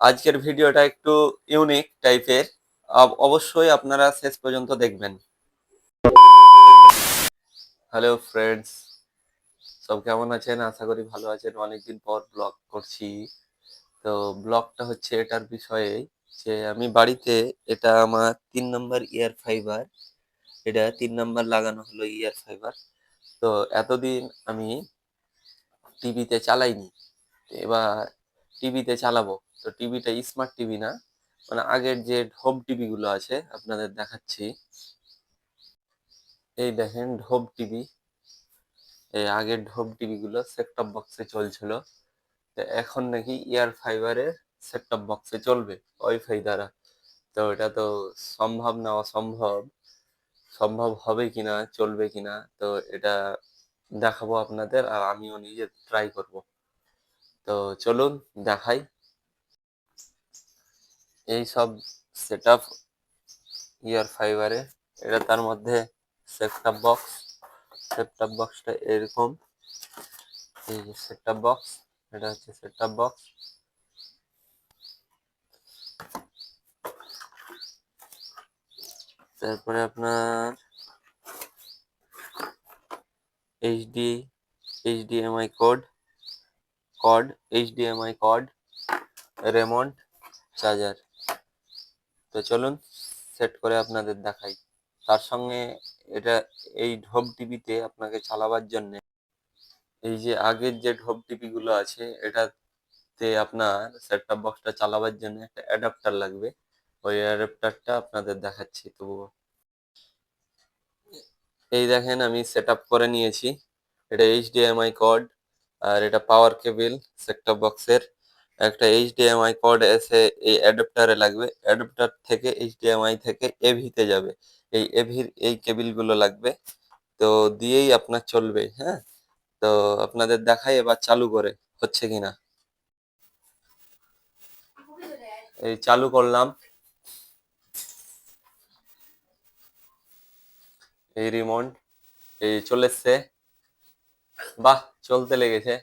আজকের ভিডিওটা একটু ইউনিক টাইপের অবশ্যই আপনারা শেষ পর্যন্ত দেখবেন। হ্যালো ফ্রেন্ডস সব কেমন আছেন? আশা করি ভালো আছেন। অনেকদিন পর ব্লগ করছি। তো ব্লগটা হচ্ছে এটার বিষয়ে যে আমি বাড়িতে এটা আমার তিন নম্বর ইয়ার ফাইবার এটা তিন নম্বর লাগানো হলো ইয়ার ফাইবার তো এতদিন আমি টিভিতে চালাইনি। এবার টিভিতে চালাবো। তো টিভিটা স্মার্ট টিভি না। মানে আগের যে ঢোব টিভি গুলো আছে, আপনাদের দেখাচ্ছি। এই দেখেন ঢোব টিভি এই আগের ঢোব টিভি গুলো সেটটপ বক্সে চলছিল। তো এখন নাকি ইয়ার ফাইবারের সেটটপ বক্সে চলবে ওয়াইফাই দ্বারা। তো এটা তো সম্ভব না, অসম্ভব। সম্ভব হবে কিনা, চলবে কিনা, তো এটা দেখাবো আপনাদের আর আমিও নিজে ট্রাই করব। তো চলুন, দেখাই। এই সব সেট আপ ইয়ার ফাইবারে এটা তার মধ্যে সেটআপ বক্স সেটআপ বক্সটা এরকম। এই যে সেটআপ বক্স এটা হচ্ছে সেটআপ বক্স তারপরে আপনার HD HDMI cord cord HDMI cord Raymond charger তো চলুন সেট করে আপনাদের দেখাই। তার সঙ্গে এটা, এই ঢোব টিভিতে আপনাকে চালাবার জন্য এই যে আগের যে ঢোব টিভি গুলো আছে, এটাতে আপনার সেট টপ বক্সটা চালাবার জন্য একটা অ্যাডাপ্টার লাগবে। ওই অ্যাডাপ্টারটা আপনাদের দেখাচ্ছি তবুও এই দেখেন আমি সেট করে নিয়েছি। এটা এইচডিএমআই কর্ড আর এটা পাওয়ার কেবিল সেটটপ বক্সের একটা এইচডিএমআই কর্ড এসে এই অ্যাডাপ্টারে লাগবে। অ্যাডাপ্টার থেকে এইচডিএমআই থেকে এভিতে যাবে। এই এভির এই কেবিলগুলো লাগবে। তো দিয়েই আপনার চলবে হ্যাঁ? তো আপনাদের দেখাই এবার চালু করে, হচ্ছে কিনা। এই চালু করলাম। এই রিমোট এই চলে এসছে। বাহ, চলতে লেগেছে।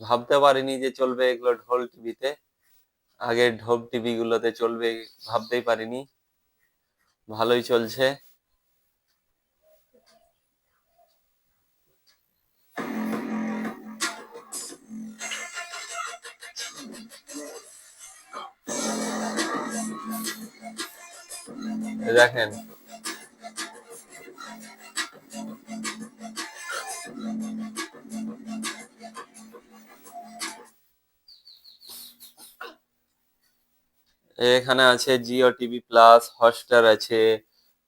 ভাবতে পারিনি যে চলবে এগুলো ঢোল টিভিতে। আগের ঢোল টিভি গুলোতে চলবে ভাবতেই পারিনি। ভালোই চলছে। দেখেন এখানে আছে জিও টিভি প্লাস হটস্টার আছে,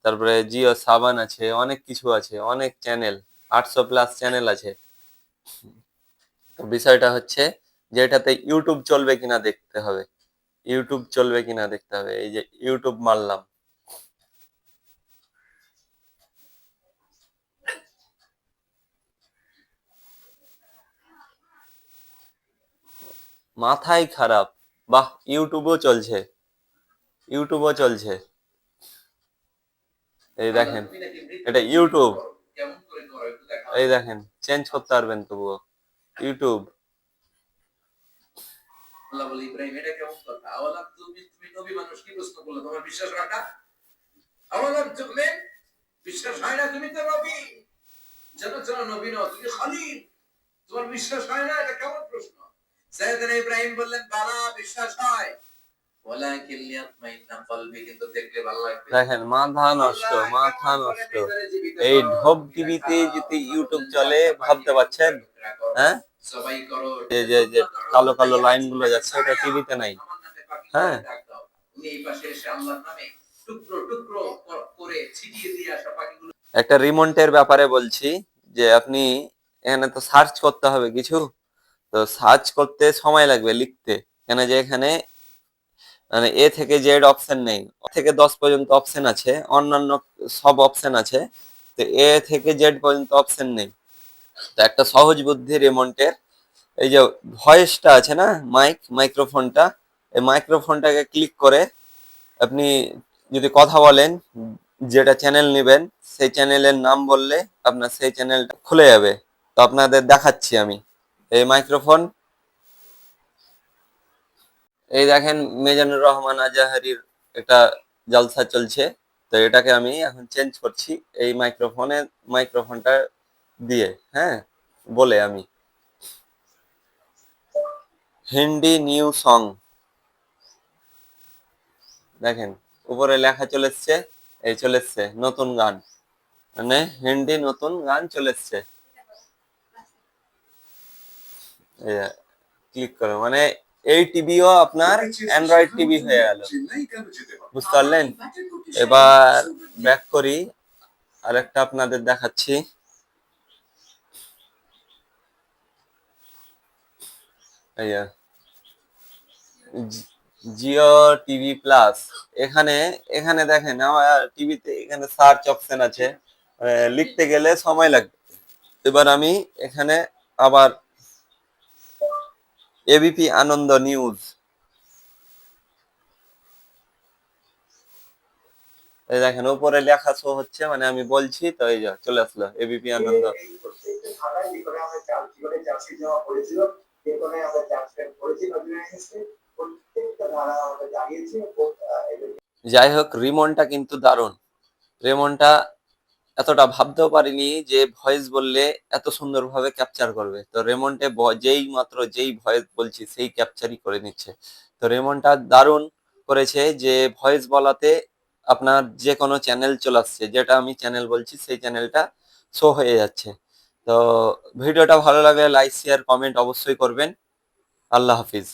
তারপরে জিও সাবান আছে, অনেক কিছু আছে, অনেক চ্যানেল আটশো প্লাস চ্যানেল আছে। বিষয়টা হচ্ছে যে এটাতে ইউটিউব চলবে কিনা দেখতে হবে। ইউটিউব চলবে কিনা দেখতে হবে, এই যে ইউটিউব মারলাম। মাথায় খারাপ, বাহ ইউটিউবও চলছে। ইউটিউবও চলছে। এই দেখেন এটা ইউটিউব। এই দেখেন চেঞ্জ করতে পারবেন তবুও। ইউটিউব। আল্লাহ বলে ইব্রাহিম এটা কেমন কথা? আওয়ালাম তুমি তুমি নবী মানুষ কি প্রশ্ন করলে? তোমার বিশ্বাস হয় না? আওয়ালাম তুমি বিশ্বাস হয় না? তুমি তো নবী। যেন যেন নবী নও তুমি তোমার বিশ্বাস হয় না? এটা কেমন প্রশ্ন? সাইয়েদনা ইব্রাহিম বললেন বালা বিশ্বাস হয়। কিন্তু দেখলে ভালো লাগবে। দেখেন মাথা নষ্ট মাথা নষ্ট। এই ঢোব টিভিতে যদি ইউটিউব চলে ভাবতে পারছেন? হ্যাঁ? সবাই যে যে কালো কালো লাইনগুলো যাচ্ছে এটা টিভিতে নাই। হ্যাঁ। একটা রিমোটের ব্যাপারে বলছি যে আপনি এখানে তো সার্চ করতে হবে কিছু। তো সার্চ করতে সময় লাগবে লিখতে। কেন যে এখানে মানে এ থেকে জেড অপশন নেই। থেকে দশ পর্যন্ত অপশন আছে, অন্যান্য সব অপশন আছে, তো এ থেকে জেড পর্যন্ত অপশন নেই। তো একটা সহজ বুদ্ধি রিমোটের এই যে ভয়েসটা আছে না মাইক মাইক্রোফোনটা এই মাইক্রোফোনটাকে ক্লিক করে আপনি যদি কথা বলেন, যেটা চ্যানেল নেবেন, সেই চ্যানেলের নাম বললে আপনার সেই চ্যানেলটা খুলে যাবে। তো আপনাদের দেখাচ্ছি আমি। এই মাইক্রোফোন এই দেখেন মেজানুর রহমান আজাহারির একটা জলসা চলছে। তো এটাকে আমি এখন চেঞ্জ করছি এই মাইক্রোফোনে মাইক্রোফোনটা দিয়ে হ্যাঁ? বলে আমি। হিন্দি নিউ সং দেখেন, উপরে লেখা চলে এসছে এই চলে এসছে নতুন গান। মানে হিন্দি নতুন গান চলে এসছে ক্লিক করো। মানে এই টিভিও আপনার অ্যান্ড্রয়েড টিভি হয়ে গেল। বুঝতে পারলেন? এবার ব্যাক করি। আরেকটা আপনাদের দেখাচ্ছি। জিও টিভি প্লাস এখানে এখানে দেখেন আমার টিভিতে এখানে সার্চ অপশন আছে। আহ, লিখতে গেলে সময় লাগবে। এবার আমি এখানে আবার এবিপি আনন্দ নিউজ এই দেখেন উপরে লেখা শো হচ্ছে মানে আমি বলছি তো এই যে চলে আসলো এবিপি আনন্দ যাই হোক রিমনটা কিন্তু দারুণ। রেমনটা এতটা ভাবতেও পারিনি যে ভয়েস বললে এত সুন্দরভাবে ক্যাপচার করবে। তো রেমনটে ব- যেই মাত্র যেই ভয়েস বলছি সেই ক্যাপচারই করে নিচ্ছে। তো রেমনটা দারুণ করেছে যে ভয়েস বলাতে আপনার যে কোনো চ্যানেল চলে আসছে, যেটা আমি চ্যানেল বলছি সেই চ্যানেলটা শো হয়ে যাচ্ছে। তো ভিডিওটা ভালো লাগলে লাইক শেয়ার কমেন্ট অবশ্যই করবেন। আল্লাহ হাফিজ।